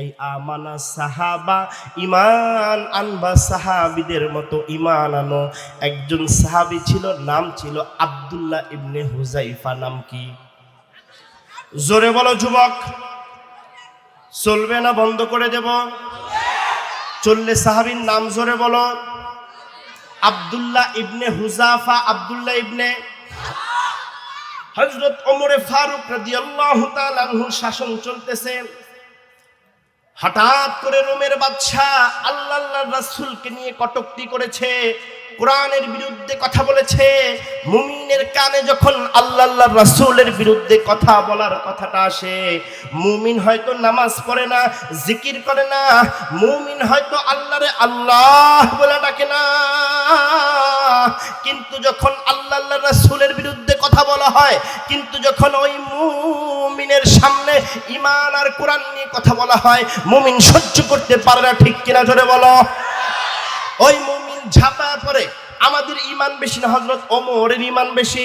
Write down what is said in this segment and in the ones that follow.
I আমানা সাহাবা ইমান আনবা সাহাবিদের মতো ইমান আনো। একজন সাহাবি ছিল, নাম ছিল আব্দুল্লাহ ইবনে হুজাইফা নাম কি? জোরে বলো যুবক, চলবে না বন্ধ করে দেব? চললে সাহাবির নাম জোরে বলো। আব্দুল্লাহ ইবনে হুজাফা আব্দুল্লাহ ইবনে হজরত ওমরে ফারুক রাদিয়াল্লাহু তাআলা শাসন চলতেছে। হঠাৎ করে রোমের বাদশাহ আল্লাহ আল্লাহ রাসূলকে নিয়ে কটূক্তি করেছে, কোরআনের বিরুদ্ধে কথা বলেছে, মুমিনের কানে যখন আল্লাহ আল্লাহ রাসূলের বিরুদ্ধে কথা বলার কথাটা আসে, মুমিন হয়তো নামাজ পড়ে না, জিকির করে না, মুমিন হয়তো আল্লাহরে আল্লাহ বলে ডাকে না। কিন্তু যখন আল্লাহ আল্লাহ রাসূলের বিরুদ্ধে কথা বলা হয়, কিন্তু যখন ওই মুমিনের সামনে ইমান আর কোরআন নিয়ে কথা বলা হয়, মুমিন সহ্য করতে পারে না, ঠিক কিনা ধরে বলো? ওই মুমিন ঝাপা পরে আমাদের ইমান বেশি না হজরত ওমরের ইমান বেশি।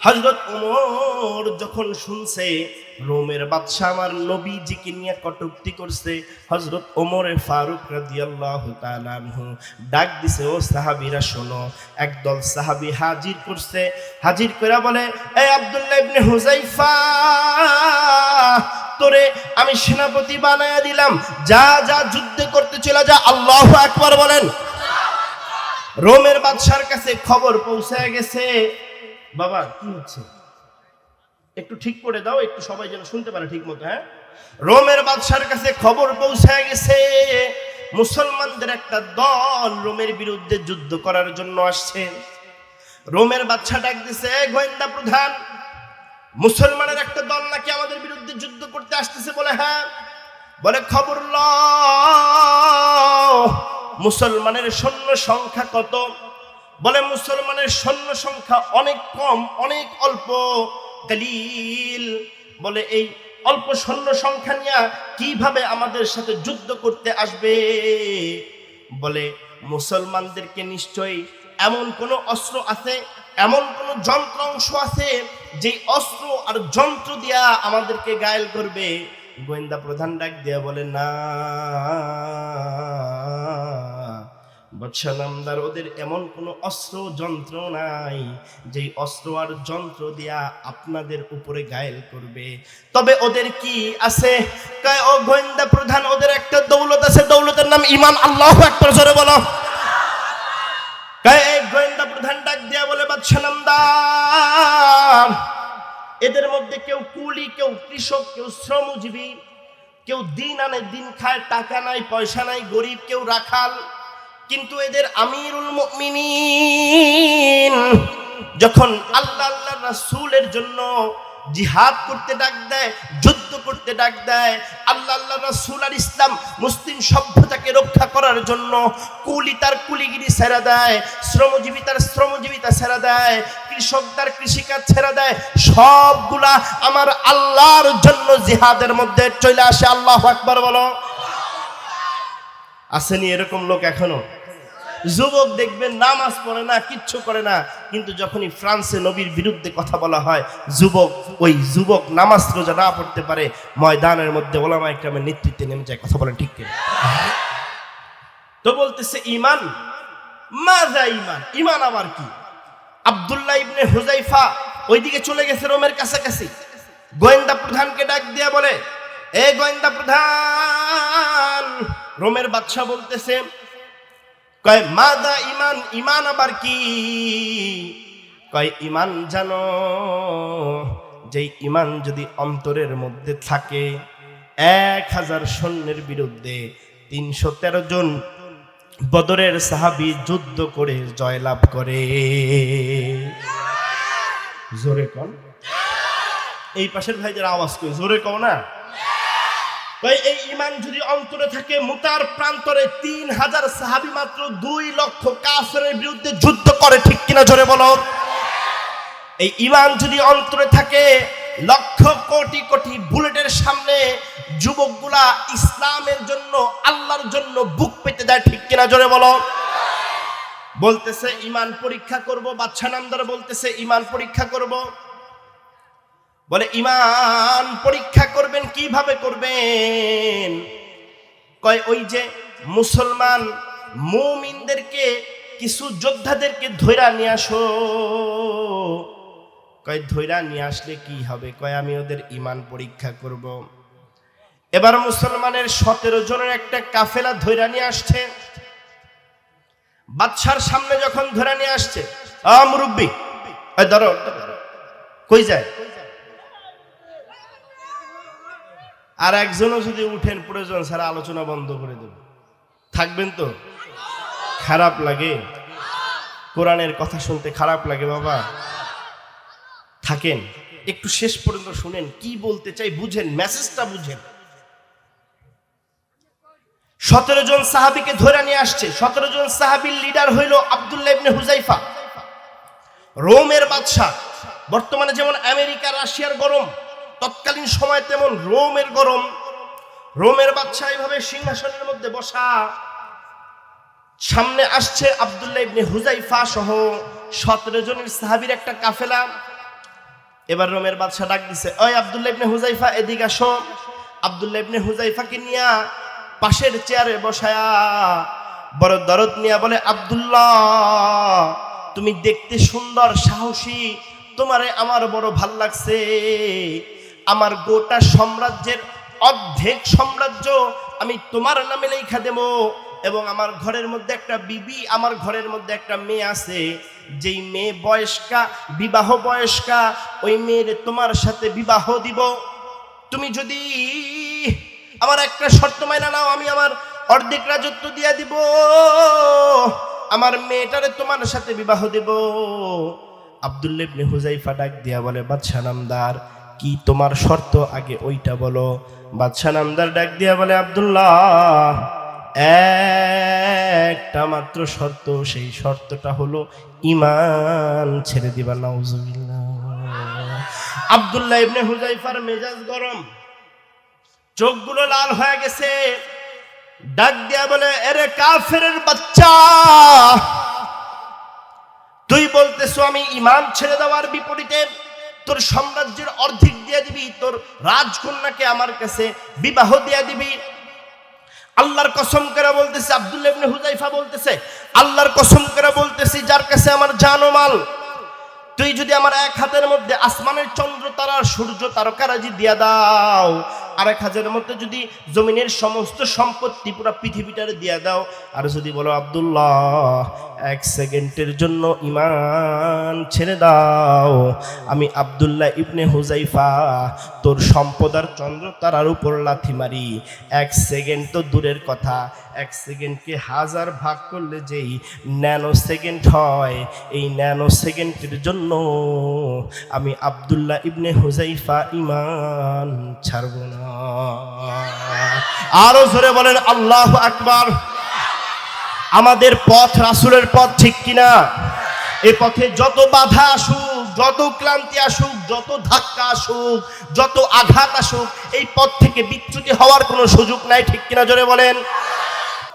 হজরত ওমর যখন শুনছে, রোমের বাদশাহ আমার নবীজিকে নিয়ে কটুক্তি করছে হজরত ওমরে ফারুক রাদিয়াল্লাহু ডাক দিছে, ও সাহাবীরা, শোনো, একদল সাহাবী হাজির করছে। হাজির করে বলে, এ আব্দুল্লাহ ইবনে হুজাইফা তোরে আমি সেনাপতি বানায়া দিলাম। যা যা যুদ্ধে করতে চলে যা, আল্লাহ আকবার বলেন। রোমের বাদশার কাছে খবর পৌঁছায় গেছে বাবা, কি হচ্ছে? একটু ঠিক করে দাও, একটু সবাই যেন শুনতে পারে ঠিক মতো হ্যাঁ? রোমের বাদশার কাছে খবর পৌঁছায় গেছে, মুসলমানদের একটা দল রোমের বিরুদ্ধে যুদ্ধ করার জন্য আসছে। রোমের বাদশা ডাক দিছে গোয়েন্দা প্রধান, মুসলমানের একটা দল নাকি আমাদের বিরুদ্ধে যুদ্ধ করতে আসতেছে বলে হ্যাঁ? বলে, খবর ল মুসলমানের সৈন্য সংখ্যা কত? বলে মুসলমানের সৈন্য সংখ্যা অনেক কম, অনেক অল্প। কালিল বলে এই অল্প সৈন্য সংখ্যা নিয়ে কীভাবে আমাদের সাথে যুদ্ধ করতে আসবে? বলে মুসলমানদেরকে নিশ্চয়ই এমন কোনো অস্ত্র আছে, এমন কোনো যন্ত্রাংশ আছে যে অস্ত্র আর যন্ত্র দিয়া আমাদেরকে গায়েল করবে? গোয়েন্দা প্রধান ডাক দিয়া বলে, না। নামদার ওদের এমন কোনো অস্ত্র যন্ত্র নাই, যেই অস্ত্র আর যন্ত্র দিয়া আপনাদের উপরে গায়েল করবে। তবে ওদের কি আছে? ও গোয়েন্দা প্রধান, ওদের একটা দৌলত আছে, দৌলতের নাম ইমান আল্লাহ একবার জোরে বলো। এই গোয়েন্দা প্রধান ডাক দিয়া বলে বাদশা নামদার এদের মধ্যে কেউ কুলি, কেউ কৃষক, কেউ শ্রমজীবী, কেউ দিন আনে দিন খায়, টাকা নাই, পয়সা নাই, গরিব, কেউ রাখাল কিন্তু এদের আমিরুল মুমিনিন যখন আল্লাহ আল্লাহ রাসূলের জন্য জিহাদ করতে ডাক দেয়, যুদ্ধ করতে ডাক দেয়, আল্লাহ আল্লাহ রাসূল আর ইসলাম মুসলিম সভ্যতাকে রক্ষা করার জন্য কুলি তার কুলিগিরি ছেড়ে দেয়, শ্রমজীবী তার শ্রমজীবিতা ছেড়ে দেয়, কৃষক তার কৃষিকাজ ছেড়ে দেয়, সবগুলা আমার আল্লাহর জন্য জিহাদের মধ্যে চলে আসে। আল্লাহ আকবার বলো। আসেনি এরকম লোক এখনও? যুবক দেখবেন নামাজ পড়ে না, কিচ্ছু করে না, কিন্তু যখনই ফ্রান্সে নবীর বিরুদ্ধে কথা বলা হয়, যুবক, ওই যুবক নামাজ রোজা না পড়তে পারে, ময়দানের মধ্যে ওলামা একরামের নেতৃত্বে নেমে যায়। কথা বলেন ঠিক তো বলতেছে, ইমান? মাজা ইমান? ইমান আবার কি? আব্দুল্লাহ ইবনে হুজাইফা ওইদিকে চলে গেছে রোমের কাছাকাছি। গোয়েন্দা প্রধানকে ডাক দিয়া বলে, এ গোয়েন্দা প্রধান! রোমের বাদশা বলতেছে কয়, মাদা ইমান ইমান আবার কি? কয়, ইমান জানো, যেই ইমান যদি অন্তরের মধ্যে থাকে, এক হাজার সৈন্যের বিরুদ্ধে তিনশো তেরো জন বদরের সাহাবি যুদ্ধ করে জয়লাভ করে। জোরে কন। এই পাশের ভাইদের আওয়াজ কই? জোরে কও না? ভাই, এই ইমান যদি অন্তরে থাকে, মুতার প্রান্তরে তিন হাজার সাহাবি মাত্র দুই লক্ষ কাফেরের বিরুদ্ধে যুদ্ধ করে, ঠিক কিনা জোরে বলো? এই ইমান যদি অন্তরে থাকে, লক্ষ কোটি কোটি বুলেটের সামনে যুবকগুলা ইসলামের জন্য, আল্লাহর জন্য বুক পেতে দেয়, ঠিক কিনা জোরে বলো? বলতেছে ইমান পরীক্ষা করব। বাচ্চা নামদার বলতেছে ইমান পরীক্ষা করব। বলে, ইমান পরীক্ষা করবেন, কীভাবে করবেন কয়, ওই যে মুসলমান মুমিনদেরকে, কিছু যোদ্ধাদেরকে ধৈরা নিয়ে আসো কয় ধৈরা নিয়ে আসলে কি হবে কয়, আমি ওদের ইমান পরীক্ষা করব। এবার মুসলমানের সতেরো জনের একটা কাফেলা ধৈরা নিয়ে আসছে বাদশার সামনে যখন ধরে নিয়ে আসছে, আ মুরব্বী এই ধরো ধরো। কই যায় আর একজনও যদি উঠেন প্রয়োজন সারা আলোচনা বন্ধ করে দেব। থাকবেন তো? খারাপ লাগে। কোরআনের কথা শুনতে খারাপ লাগে বাবা। থাকেন। একটু শেষ পর্যন্ত শুনেন, কি বলতে চাই বুঝেন, মেসেজটা বুঝেন। সতেরো জন সাহাবিকে ধরে নিয়ে আসছে। সতেরো জন সাহাবির লিডার হইল আবদুল্লাহ হুজাইফা রোমের বাদশাহ। বর্তমানে যেমন আমেরিকা, রাশিয়ার গরম তৎকালীন সময় তেমন রোমের গরম, রোমের বাদশাহ এইভাবে সিংহাসনের মধ্যে বসা, সামনে আসছে আবদুল্লাহ ইবনে হুজাইফা সহ সতেরো জনের সাহাবির একটা কাফেলা। এবার রোমের বাদশাহ ডাক দিছে, ওই আবদুল্লাহ ইবনে হুজাইফা এদিকে আসো। আবদুল্লাহ ইবনে হুজাইফাকে নিয়া পাশের চেয়ারে বসায়া বড় দরদ নিয়া বলে, আব্দুল্লাহ, তুমি দেখতে সুন্দর, সাহসী, তোমারে আমার বড় ভালো লাগছে। আমার গোটা সাম্রাজ্যের অর্ধেক সাম্রাজ্য আমি তোমার নামে লেখা দেব এবং আমার ঘরের মধ্যে একটা বিবি, আমার ঘরের মধ্যে একটা মেয়ে আছে। যেই মেয়ে বয়স্কা, বিবাহ বয়স্কা, ওই মেয়ের তোমার সাথে বিবাহ দিব। তুমি যদি আমার একটা শর্ত মাইনা নাও, আমি আমার অর্ধেক রাজত্ব দিয়া দিব। আমার মেয়েটারে তোমার সাথে বিবাহ দেব। আব্দুল্লাহ ইবনে হুজাইফা ডাক দিয়া বলে বাদশা নামদার কি তোমার শর্ত? আগে ওইটা বলো। বাদশা নামদার ডাক দিয়া বলে, আব্দুল্লাহ, একটা মাত্র শর্ত। সেই শর্তটা হলো ইমান ছেড়ে দিবা, নাউজুবিল্লাহ। আব্দুল্লাহ ইবনে হুজাইফার মেজাজ গরম। চোখগুলো লাল হয়ে গেছে। ডাক দিয়া বলে, এরে কাফের বাচ্চা, তুই বলতেছো আমি ইমান ছেড়ে দেওয়ার বিপরীতে তোর সাম্রাজ্যের অর্ধেক দিয়ে দিবি, তোর রাজকন্যাকে আমার কাছে বিবাহ দিয়ে দিবি। আল্লাহর কসম করে বলতেছে আব্দুল ইবনে হুজাইফা বলতেছে, আল্লাহর কসম করে বলতেছি, যার কাছে আমার জানো মাল তুই যদি আমার এক হাতের মধ্যে আসমানের চন্দ্র তারা সূর্য তারকারাজি দিয়া দাও এক হাজারের মধ্যে যদি জমিনের সমস্ত সম্পত্তি পুরো পৃথিবীটারে দিয়া দাও, আর যদি বলো, আবদুল্লাহ, এক সেকেন্ডের জন্য ইমান ছেড়ে দাও। আমি আবদুল্লাহ ইবনে হুজাইফা তোর সম্পদার চন্দ্র তারার উপর লাথি মারি। এক সেকেন্ড তো দূরের কথা। এক সেকেন্ডকে হাজার ভাগ করলে যেই ন্যানো সেকেন্ড হয়, এই ন্যানো সেকেন্ডের জন্য আমি আব্দুল্লাহ ইবনে হুজাইফা ইমান ছাড়ব না। আরও জোরে বলেন, আল্লাহ আকবার। আমাদের পথ রাসুলের পথ ঠিক কিনা? এ পথে যত বাধা আসুক, যত ক্লান্তি আসুক, যত ধাক্কা আসুক, যত আঘাত আসুক, এই পথ থেকে বিচ্যুতি হওয়ার কোনো সুযোগ নাই, ঠিক কিনা জোরে বলেন?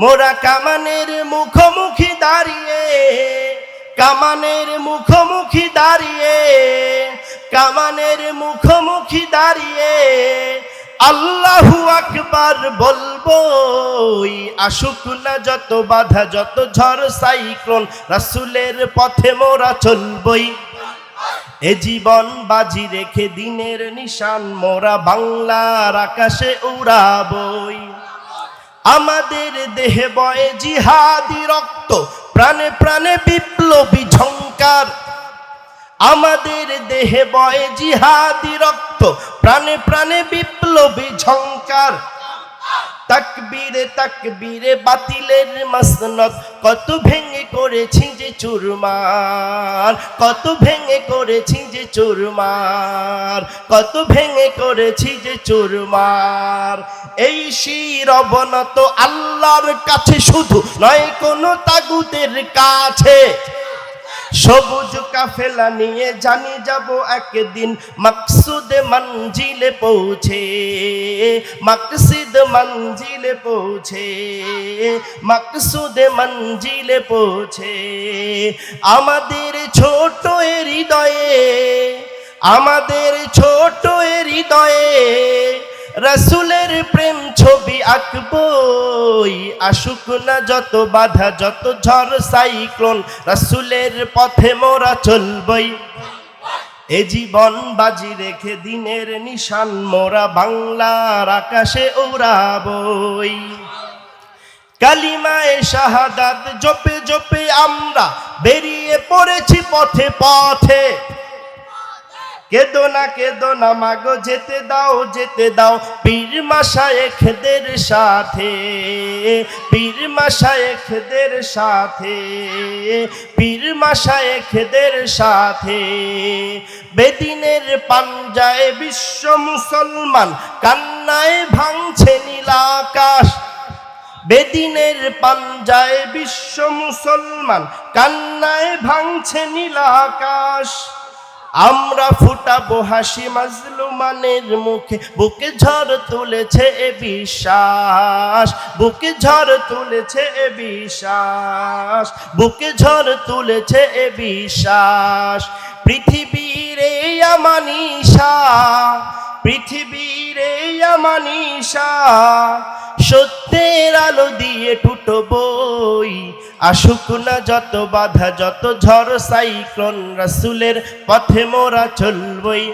মোরা কামানের মুখোমুখি দাঁড়িয়ে, কামানের মুখোমুখি দাঁড়িয়ে, কামানের মুখোমুখি দাঁড়িয়ে আল্লাহু আকবার বলব আসুক না যত বাধা, যত ঝড়, সাইক্লোন, রাসুলের পথে মোরা চলবই। এ জীবন বাজি রেখে দিনের নিশান, মোরা বাংলার আকাশে উড়াবই। আমাদের দেহে বয়ে জিহাদি রক্ত, প্রাণে প্রাণে বিপ্লবী ঝঙ্কার আমাদের দেহে বয়ে জিহাদি রক্ত, প্রাণে প্রাণে বিপ্লবী ঝঙ্কার তাকবীরে তাকবীরে বাতিলের মাসনত। কত ভেঙে করেছি যে চুরমার, কত ভেঙে করেছি যে চুরমার, কত ভেঙে করেছি যে চুরমার। এই শির অবনত আল্লাহর কাছে শুধু নয়, কোনো তাগুতের কাছে সবুজ কাফেলা নিয়ে জানি যাব একদিন। মাকসুদ মঞ্জিলে পৌঁছে, মাকসিদ মঞ্জিলে পৌঁছে, মাকসুদ মঞ্জিলে পৌঁছে। আমাদের ছোট হৃদয়ে, আমাদের ছোট হৃদয়ে রসুলের প্রেম ছবি আঁকবই, আসুক না যত বাধা, যত ঝড়, সাইক্লোন, রসুলের পথে মোরা চলবই। এ জীবন বাজি রেখে দিনের নিশান, মোরা বাংলার আকাশে উড়াবই। কালিমায় শাহাদাত জপে জপে আমরা বেরিয়ে পড়েছি পথে পথে। কেদো না কেদো না, মাগো, যেতে দাও যেতে দাও। পীর মাসায়েখদের সাথে, পীর মাসায়েখদের সাথে, পীর মাসায়েখদের সাথে। বেদিনের পাঞ্জায় বিশ্ব মুসলমান, কান্নায় ভাঙছে নীলাকাশ বেদিনের পাঞ্জায় বিশ্ব মুসলমান, কান্নায় ভাঙছে নীলাকাশ আমরা ফুটাবো হাসি মাজলুমানের মুখে। বুকে ঝড় তুলেছে এ বিশ্বাস, বুকে ঝড় তুলেছে এ বিশ্বাস, বুকে ঝড় তুলেছে এ বিশ্বাস। পৃথিবীর এই আমানিশা পৃথিবীর আমানিশা সত্যের আলো দিয়ে টুটো বই। আসুক না যত বাধা, যত ঝড়, সাইক্লোন রাসুলের পথে মোরা চলবই।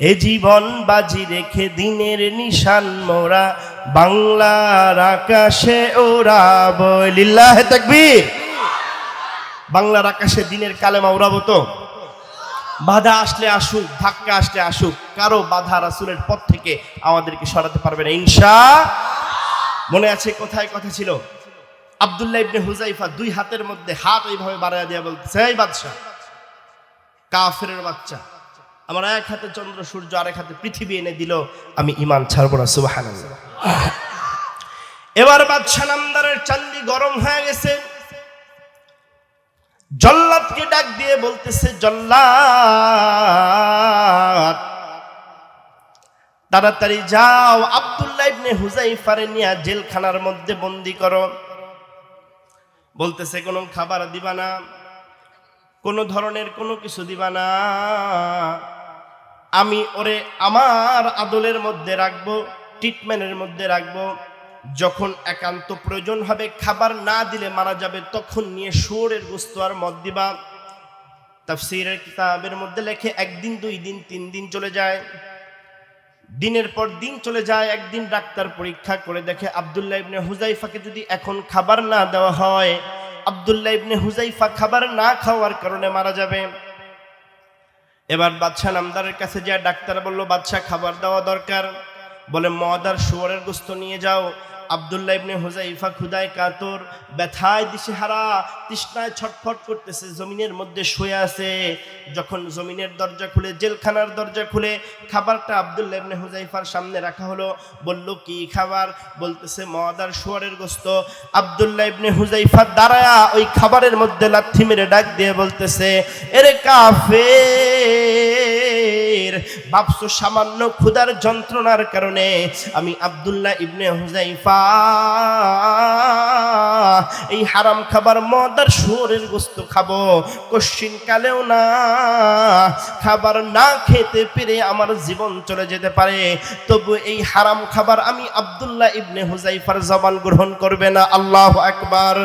এ জীবন বাজি রেখে দিনের নিশান মোরা, বাংলার আকাশে ওরাব লিল্লাহ তাকবীর। বাংলার আকাশে দিনের কালেমা ওরাবো তো। বাধা আসলে আসুক, ধাক্কা আসলে আসুক, কারও বাধা রাসুলের পথ থেকে আমাদেরকে সরাতে পারবে না। ইনশা মনে আছে কোথায় কথা ছিল? আব্দুল্লাহ ইবনে হুজাইফা দুই হাতের মধ্যে হাত এইভাবে বাড়াইয়া দিয়া বলতেছে, এই বাদশাহ কাফের বাচ্চা, আমার এক হাতে চন্দ্র, সূর্য, আরেক হাতে পৃথিবী এনে দিল, আমি ইমান ছাড়বো না সুবাহান এবার বাদশাহ নামদারের চান্দি গরম হয়ে গেছে। জল্লাদকে ডাক দিয়ে বলতেছে, জল্লাদ, তাড়াতাড়ি যাও, আব্দুল্লাহ ইবনে হুজাইফারে নিয়ে জেলখানার মধ্যে বন্দি করো। বলতেছে, কোনো খাবার দিবা না, কোনো ধরনের কোনো কিছু দিবা না, আমি ওরে আমার আদলের মধ্যে রাখব ট্রিটমেন্টের মধ্যে রাখব। যখন একান্ত প্রয়োজন হবে, খাবার না দিলে মারা যাবে, তখন নিয়ে শুয়োরের গোস্ত আর মদ দিবা। তাফসিরের কিতাবের মধ্যে লেখে, একদিন, দুই দিন, তিন দিন চলে যায়। দিনের পর দিন চলে যায়, একদিন ডাক্তার পরীক্ষা করে দেখে, আবদুল্লাহ ইবনে হুজাইফাকে যদি এখন খাবার না দেওয়া হয়, আবদুল্লাহ ইবনে হুজাইফা খাবার না খাওয়ার কারণে মারা যাবে। এবার বাদশাহ নামদারের কাছে যায়, ডাক্তার বলল, বাদশাহ খাবার দেওয়া দরকার। বলে মদার শুয়ারের গোস্ত নিয়ে যাও। আবদুল্লাহ ইবনে হুজাইফা খুদায় কাতর, ব্যথায় দিশেহারা, তৃষ্ণায় ছটফট করতেছে, জমিনের মধ্যে শুয়ে আছে। যখন জমিনের দরজা খুলে, জেলখানার দরজা খুলে, খাবারটা আবদুল্লাহ ইবনে হুজাইফার সামনে রাখা হলো, বলল, কি খাবার? বলতেছে মদার শুয়ারের গোস্ত। আবদুল্লাহ ইবনে হুজাইফা দাঁড়ায়া ওই খাবারের মধ্যে লাথি মেরে ডাক দিয়ে বলতেছে, এরে কাফের! ভাবছ সামান্য ক্ষুধার যন্ত্রণার কারণে আমি আবদুল্লাহ ইবনে হুজাইফা এই হারাম খাবার মদার শুয়োরের গোস্ত খাব। কশ্চিন কালেও না, খাবার না খেতে পেরে আমার জীবন চলে যেতে পারে। তবু এই হারাম খাবার আমি আবদুল্লাহ ইবনে হুজাইফার জবান গ্রহণ করবে না। আল্লাহ আকবার।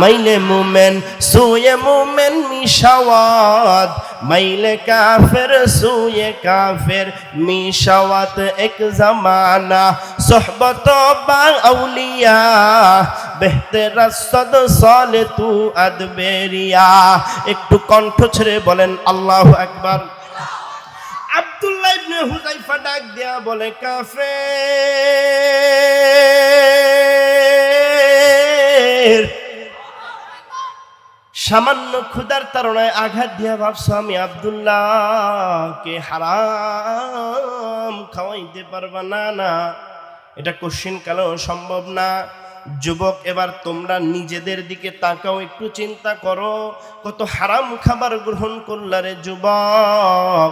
মাইলে মুমেন, সুয়ে মুমেন মিশাওয়াত। মাইলে কাফের সুয়ে কাফের মিশাওয়াত এক জামানা, সোহবত বা আউলিয়া, বেহতের সদ সলে তু আদবেরিয়া। একটু কণ্ঠ ছেড়ে বলেন, আল্লাহ একবার আব্দুল্লাহ ইবনে হুজাইফা ডাক দেয়া বলে কাফে সামান্য ক্ষুদার তারণায় আঘাত দিয়া ভাবছ আমি আবদুল্লাহকে হারাম খাওয়াইতে পারবা না না। এটা কোশ্চিন কালো সম্ভব না। যুবক, এবার তোমরা নিজেদের দিকে তাকাও, একটু চিন্তা করো। কত হারাম খাবার গ্রহণ করলারে যুবক।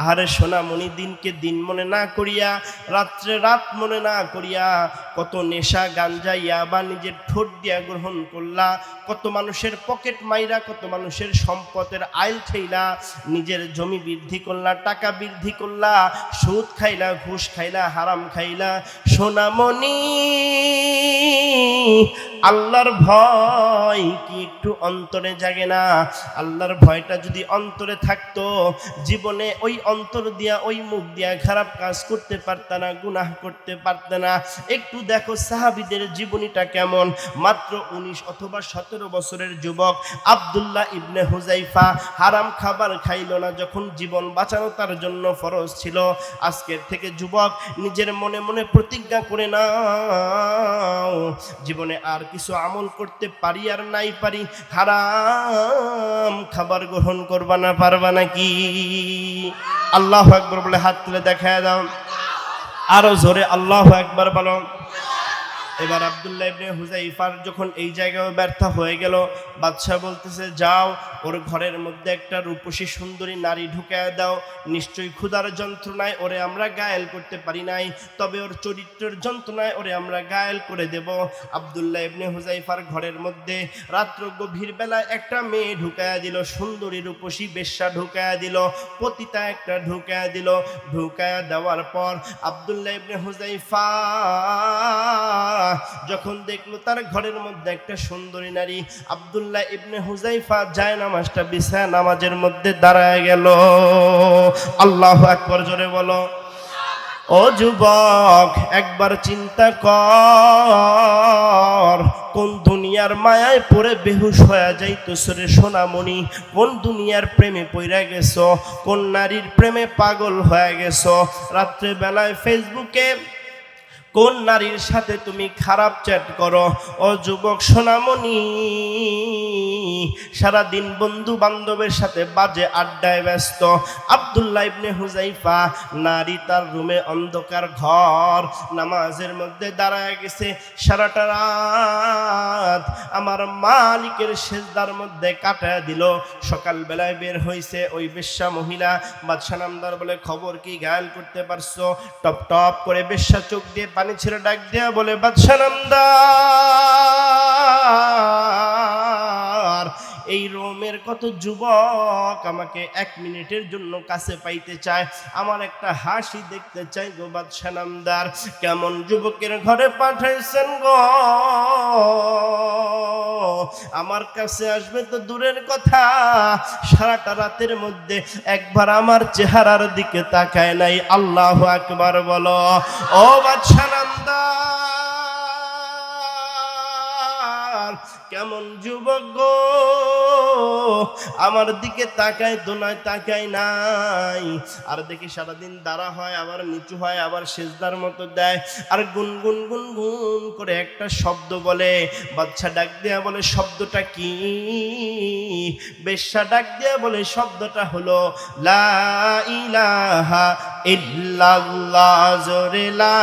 আহারে সোনামণি দিনকে দিন মনে না করিয়া, রাত্রে রাত মনে না করিয়া, কত নেশা গাঞ্জাইয়া বা নিজের ঠোঁট দিয়া গ্রহণ করলা, কত মানুষের পকেট মাইরা, কত মানুষের সম্পদের আইল ঠেইলা, নিজের জমি বৃদ্ধি করলা, টাকা বৃদ্ধি করলা, সুদ খাইলা, ঘুষ খাইলা, হারাম খাইলা সোনামণি আল্লাহর ভয় কি একটু অন্তরে জাগে না? আল্লাহর ভয়টা যদি অন্তরে থাকতো, জীবনে ওই অন্তর দিয়া, ওই মুখ দিয়া খারাপ কাজ করতে পারত না, গুনাহ করতে পারত না। একটু দেখো সাহাবিদের জীবনীটা কেমন? মাত্র উনিশ অথবা সতেরো বছরের যুবক আবদুল্লাহ ইবনে হুজাইফা হারাম খাবার খাইল না, যখন জীবন বাঁচানো তার জন্য ফরজ ছিল। আজকের থেকে যুবক নিজের মনে মনে প্রতিজ্ঞা করে নাও, জীবনে আর কিছু আমল করতে পারি আর নাই পারি, হারাম খাবার গ্রহণ করবা না পারবা নাকি? আল্লাহ একবার বলে হাত তুলে দেখায় দাও। আরও জোরে আল্লাহ একবার বলো। এবার আবদুল্লাহ ইবনে হুজাইফার যখন এই জায়গায় ব্যর্থ হয়ে গেল, বাদশাহ বলতেছে, যাও, ওর ঘরের মধ্যে একটা রূপসী সুন্দরী নারী ঢুকায় দাও। নিশ্চয়ই ক্ষুধার যন্ত্রণায় ওরে আমরা গায়েল করতে পারি নাই। তবে ওর চরিত্রের যন্ত্রণায় ওরে আমরা গায়েল করে দেব। আবদুল্লাহ ইবনে হুজাইফার ঘরের মধ্যে রাত্র গভীর বেলায় একটা মেয়ে ঢুকায়া দিল, সুন্দরী রূপসী বেশ্যা ঢুকায়া দিল, পতিতা একটা ঢুকায়া দিল। ঢুকায়া দেওয়ার পর আবদুল্লাহ ইবনে হুজাইফা যখন দেখল তার ঘরের মধ্যে একটা সুন্দরী নারী আবদুল্লাহ ইবনে হুজাইফা যায় নামাজটা বিছায় নামাজের মধ্যে দাঁড়ায় গেল। আল্লাহ আকবর জোরে বলো। ও যুবক, একবার চিন্তা কর, কোন দুনিয়ার মায়ায় পড়ে বেহুশ হয়ে যাইতো সরে সোনামণি? কোন দুনিয়ার প্রেমে পইরা গেছো? কোন নারীর প্রেমে পাগল হয়ে গেছো? রাত্রে বেলায় ফেসবুকে কোন নারীর সাথে তুমি খারাপ চ্যাট করো? ও যুবক সোনামণি। সারাদিন বন্ধু বান্ধবের সাথে বাজে আড্ডায় ব্যস্ত। আবদুল্লাহ ইবনে হুজাইফা নারী তার রুমে অন্ধকার ঘর, নামাজের মধ্যে দাঁড়ায় গেছে সারাটা রাত। আমার মালিকের সেজদার মধ্যে কাটায় দিল। সকালবেলায় বের হয়েছে ওই বেশ্যা মহিলা। বাদশা নামদার বলে, খবর কি? গায়াল করতে পারছ? টপ টপ করে বেশ্যা চোখ দিয়ে পানি ছেড়ে ডাক দেয়া বলে, বাদশা নামদার! এই রোমের কত যুবক আমাকে এক মিনিটের জন্য কাছে পাইতে চায়। আমার একটা হাসি দেখতে চাই গো বাদশা নামদার। কেমন যুবকের ঘরে পাঠাইছেন গো? আমার কাছে আসবে তো দূরের কথা। সারাটা রাতের মধ্যে একবার আমার চেহারার দিকে তাকায় নাই। আল্লাহ আকবার বলো, ও বাদশা নামদার, কেমন যুবক গো? আমার দিকে তাকায় তো নয় তাকায় নাই। আর দেখি সারাদিন দাঁড়া হয়, আবার নিচু হয়, আবার সেজদার মতো দেয়। আর গুন গুন গুন গুন করে একটা শব্দ বলে বাচ্চা ডাক দেয়া বলে, শব্দটা কি? বেশ্যা ডাক দেয়া বলে, শব্দটা হলো, লা ইলাহা ইল্লাল্লাহ। জোরে, লা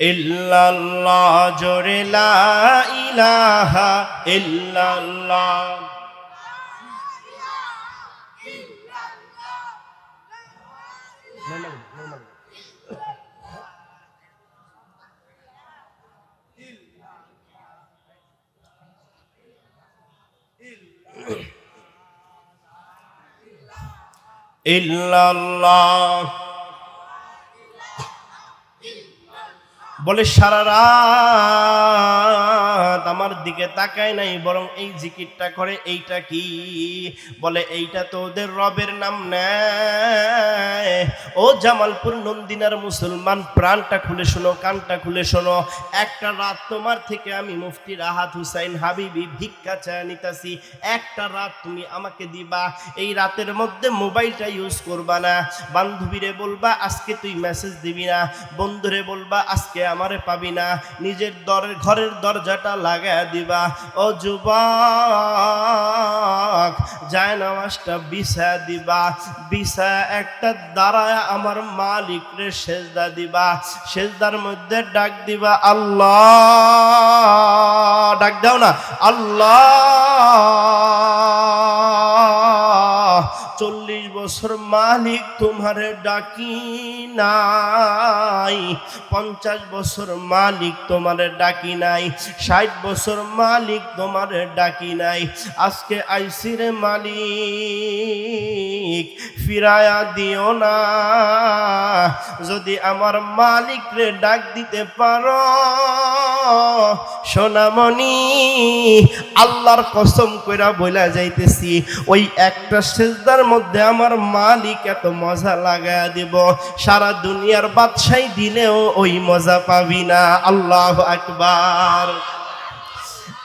ইল্লাল্লাহ জোরে লা ইলাহা ইল্লাল্লাহ। ইল্লাল্লাহ। বলে সারা রাত আমার দিকে তাকায় নাই, বরং এই জিকিরটা করে, এইটা কি? বলে, এইটা তো ওদের রবের নাম ও জামালপুর নন্দিনার মুসলমান, প্রাণটা খুলে শোনো, কানটা খুলে শোনো। একটা রাত তোমার থেকে আমি মুফতি রাহাত হুসাইন হাবিবি ভিক্ষা চায় নিতাছি। একটা রাত তুমি আমাকে দিবা, এই রাতের মধ্যে মোবাইলটা ইউজ করবা না। বান্ধবীরে বলবা, আজকে তুই মেসেজ দিবি না। বন্ধুরে বলবা, আজকে আমারে পাবি না। নিজের দরের ঘরের দরজাটা লাগায় দিবা। ও যুবক যায় নামাজটা বিছা দিবা। বিছা একটা দাঁড়ায় আমার মালিক রে সেজদা দিবা। সেজদার মধ্যে ডাক দিবা, আল্লাহ! ডাক দাও না, আল্লাহ! বছর মালিক তোমারে ডাকি নাই। পঞ্চাশ বছর মালিক তোমারে ডাকি নাই, ষাট বছর মালিক তোমারে ডাকি নাই। আজকে আইসিরে মালিক, ফিরায়া দিও না। যদি আমার মালিক রে ডাক দিতে পারো, সোনামণি, আল্লাহর কসম কইরা বইলা যাইতেছি, ওই একটা সেজদার মধ্যে আমার মালিক এত মজা লাগা দেব। সারা দুনিয়ার বাদশাই দিলেও ওই মজা পাবি না। আল্লাহ একবার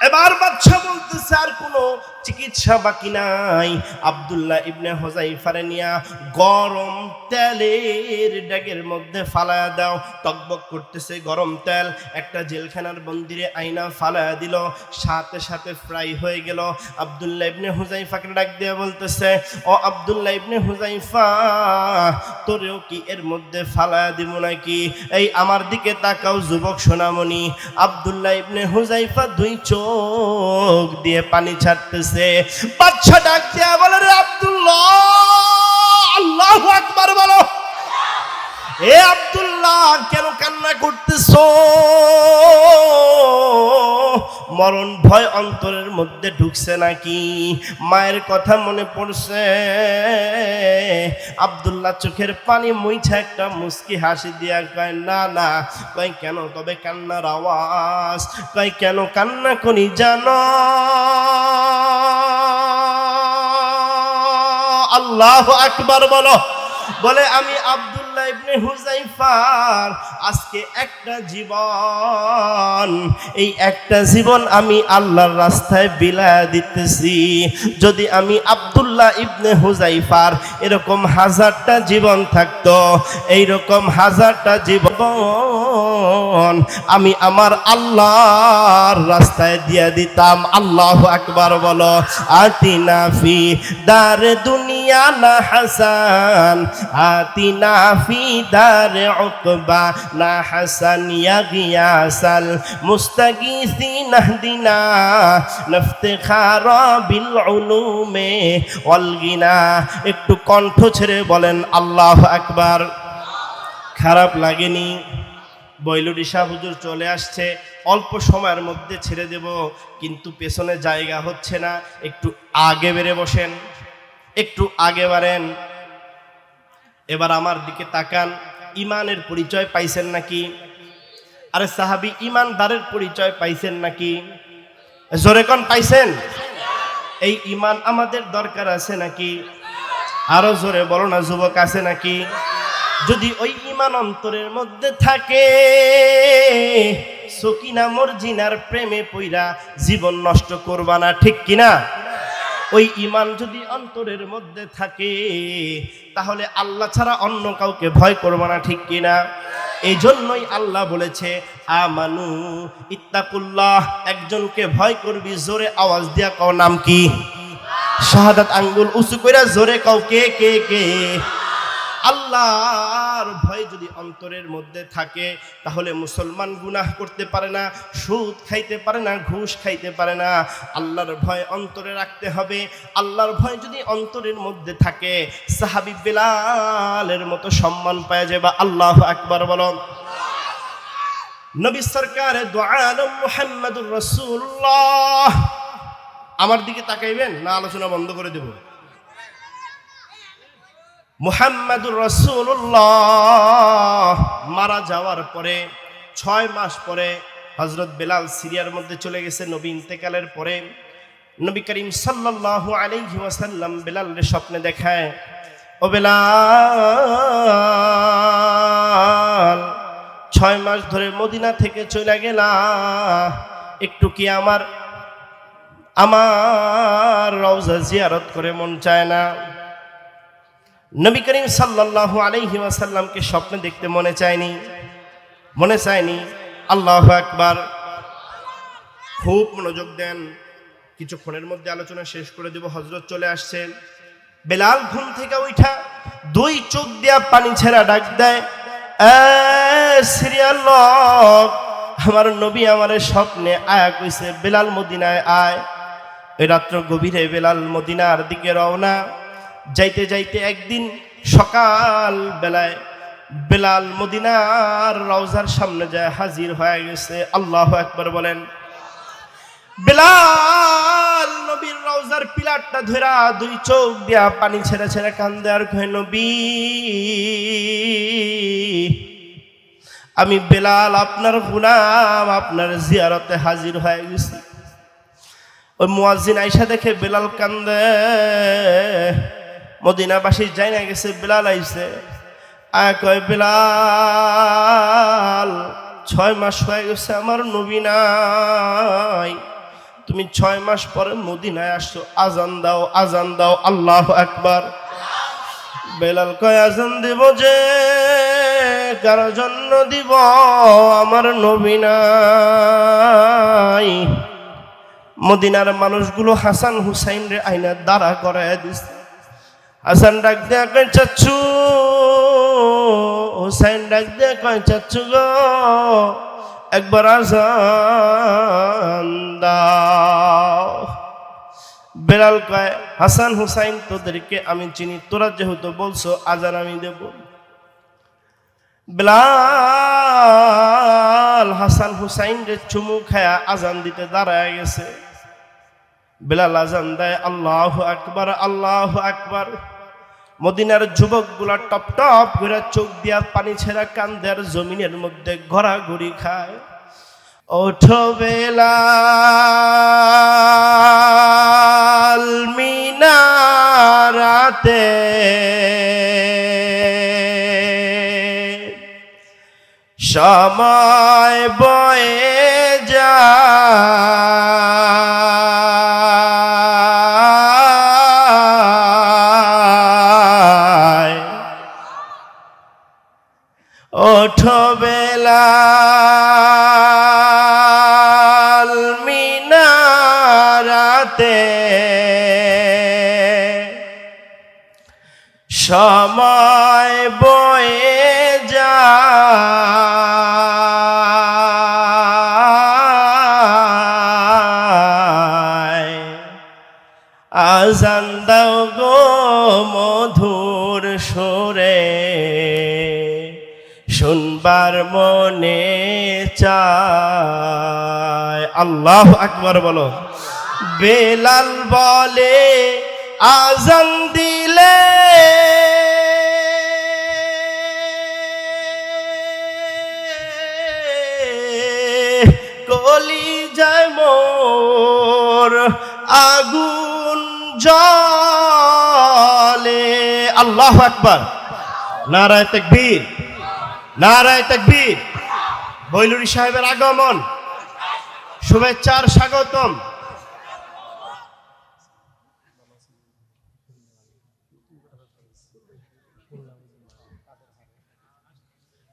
এবার বাচ্চা বলতেছে, আর কোনো চিকিৎসা বাকি নাই। আব্দুল্লাহ ইবনে হোজাইফারে নিয়া গরম তেলের ড্যাগের মধ্যে ফালায়া দাও। টকবক করতেছে গরম তেল। একটা জেলখানার মন্দিরে আইনা ফালায়া দিল। সাথে সাথে ফ্রাই হয়ে গেল। আব্দুল্লাহ ইবনে হুজাইফাকে ডাক দিয়ে বলতেছে, ও আব্দুল্লাহ ইবনে হুজাইফা তোরেও কি এর মধ্যে ফালায়া দিব নাকি? এই আমার দিকে তাকাও যুবক সোনামণি। আব্দুল্লাহ ইবনে হুজাইফা দুই চোখ দিয়ে পানি ছাড়তেছে। বাচ্চা ডাক দিয়া বলে, রে আব্দুল্লাহ, আল্লাহ আকবার বলো। এ আব্দুল্লাহ, কেন কান্না করতেছ? মরণ ভয় অন্তরের মধ্যে ঢুকছে নাকি? মায়ের কথা মনে পড়ছে। আব্দুল্লাহ চোখের পানি মুইছা একটা মুস্কি হাসি দিয়া কয়, না না। কয়, কেন? তবে কান্নার আওয়াজ। কয়, কেন কান্না করি জানো? আল্লাহ আকবার বলো। বলে, আমি আব্দুল্লাহ ইবনে হুজাইফার আজকে একটা জীবন। এই একটা জীবন আমি আল্লাহর রাস্তায় বিলায় দিতেছি। যদি আমি আব্দুল্লাহ ইবনে হুজাইফার এরকম হাজারটা জীবন থাকতো, এইরকম হাজারটা জীবন আমি আমার আল্লাহর রাস্তায় দিয়ে দিতাম। আল্লাহ আকবার বলো, আতিনা ফি দার দুনিয়া না হাসান, আতিনা ফি দার উকবা না হাসান ইয়া গিয়াসাল মুস্তাগীসিন আহদিনা নাফতিখারা বিল উলুমে ওয়াল গিনা। একটু কণ্ঠ ছেড়ে বলেন, আল্লাহ আকবার। খারাপ লাগেনি? বৈলুরি শাহ হুজুর চলে আসছে, অল্প সময়ের মধ্যে ছেড়ে দেব, কিন্তু পেছনে জায়গা হচ্ছে না। একটু আগে বেড়ে বসেন, একটু আগে বাড়েন। এবার আমার দিকে তাকান, ইমানের পরিচয় পাইছেন নাকি? আরে সাহাবি, ইমানদারের পরিচয় পাইছেন নাকি? জোরে কোন, পাইছেন? এই ইমান আমাদের দরকার আছে নাকি? আরও জোরে বলো না, যুবক আছে নাকি? যদি ওই ইমান অন্তরের মধ্যে থাকে, সকিনা মর্জিনার প্রেমে পইরা জীবন নষ্ট করবা না, ঠিক কিনা? ওই ইমান যদি অন্তরের মধ্যে থাকে, তাহলে আল্লাহ ছাড়া অন্য কাউকে ভয় করব না, ঠিক কিনা এই জন্যই আল্লাহ বলেছে, আমানু ইত্তাকুল্লাহ, একজনকে ভয় করবি, জোরে আওয়াজ দিয়া কাউ নাম কি? শাহাদাত আঙ্গুল উঁচু কইরা জোরে কও কে কে কে? আল্লাহর ভয় যদি অন্তরের মধ্যে থাকে, তাহলে মুসলমান গুনাহ করতে পারে না, সুদ খাইতে পারে না, ঘুষ খাইতে পারে না। আল্লাহর ভয় অন্তরে রাখতে হবে। আল্লাহর ভয় যদি অন্তরের মধ্যে থাকে, সাহাবি বেলালের মতো সম্মান পাওয়া বা আল্লাহ আকবার বলো। নবী সরকার দোয়ালম মুহাম্মদুর রাসূলুল্লাহ। আমার দিকে তাকাইবেন না আলোচনা বন্ধ করে দেব? মুহাম্মাদুর রাসূলুল্লাহ। মারা যাওয়ার পরে, ছয় মাস পরে হজরত বেলাল সিরিয়ার মধ্যে চলে গেছে, নবী ইন্তেকালের পরে। নবী করিম সাল্লাল্লাহু আলাইহি ওয়াসাল্লাম বেলালের স্বপ্নে দেখায়, ও বেলাল, ছয় মাস ধরে মদিনা থেকে চলে গেলা। একটু কি আমার আমার রওজা জিয়ারত করে মন চায় না? নবী করিম সাল্লাল্লাহু আলাইহি ওয়াসাল্লামকে স্বপ্নে দেখতে মনে চায়নি? মনে চায়নি? আল্লাহ একবার খুব মনোযোগ দেন। কিছুক্ষণের মধ্যে আলোচনা শেষ করে দেব হজরত চলে আসছেন বেলাল ঘুম থেকে উঠা দুই চোখ দিয়া পানি ছেড়া ডাক দেয় আমার নবী আমার স্বপ্নে আয়া কইছে, বেলাল মদিনায় আয়। ওই রাত্র গভীরে বেলাল মদিনার দিকে রওনা। যাইতে যাইতে একদিন সকাল বেলায় বেলাল মদিনার রওজার সামনে যায় হাজির হয়ে গেছে। আল্লাহ একবার বলেন, বেলাল নবীর রওজার পিলারটা ধরা দুই চোখ দিয়া পানি ছেড়ে ছেড়ে কান্দে আর কয় নবী, আমি বেলাল, আপনার গুলাম, আপনার জিয়ারতে হাজির হয়ে গেছি। ওই মুয়াজ্জিন আইসা দেখে বেলাল কান্দে। মদিনাবাসী যাই না গেছে, বিলাল আইছে। আয় কয়, বিলাল, ছয় মাস হয়ে গেছে আমার নবী নাই। তুমি ছয় মাস পরে মদিনায় আসছো, আজান দাও আজান দাও, আল্লাহ একবার বেলাল কয়, আজান দিব যে, কারও জন্য দিব? আমার নবী নাই। মদিনার মানুষগুলো হাসান হুসাইন রে আইনা দাঁড়া করায় দিছে। হাসান ডাক দেয়া কয় চাচ্ছু হুসাইন ডাক দেয়া কয় চাচ্ছু গো, একবার আজান দাও। বেলাল কয়, হাসান, হুসাইন, তোদেরকে আমি চিনি, তোরা যেহেতু বলছো, আজান আমি দেব। বেলাল, হাসান, হুসাইন রে চুমু খায়া আজান দিতে দাঁড়ায় গেছে। বেলাল আজান দেয়, আল্লাহ আকবার আল্লাহ আকবার। মদিনার যুবকগুলা টপ টপ করে চোখ দিয়া পানি ছেড়া কান্দের জমিনের মধ্যে ঘোরাঘুরি খায়। ওঠো বেলাল মিনারাতে। সময় আল্লাহ আকবার বলো। বেলাল বলে, আজান দিলে। কলি যায় মোর আগুন জলে আল্লাহ আকবার। নারায় তাকবীর। নারায় তাকবীর। বৈলুরি সাহেবের আগমন। শুভেচ্ছার স্বাগতম।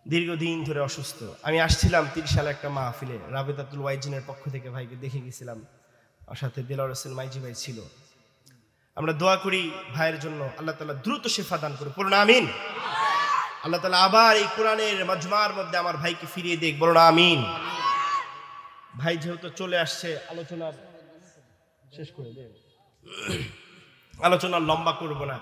দীর্ঘদিন ধরে অসুস্থ। আমি আসছিলাম তিরিশ সালে একটা মাহফিলে, রাবেদাতুল ওয়াইজিনের পক্ষ থেকে ভাইকে দেখে গেছিলাম। আমার সাথে দিলার হোসেন মাইজি ভাই ছিল। আমরা দোয়া করি ভাইয়ের জন্য আল্লাহ তালা দ্রুত শেফা দান করে পড়ুন আমিন। আল্লাহ তালা আবার এই কোরআনের মজমার মধ্যে আমার ভাইকে ফিরিয়ে দেখ বলুন আমিন। ভাই যেহেতু চলে আসছে আলোচনার শেষ করে আলোচনা লম্বা করব না।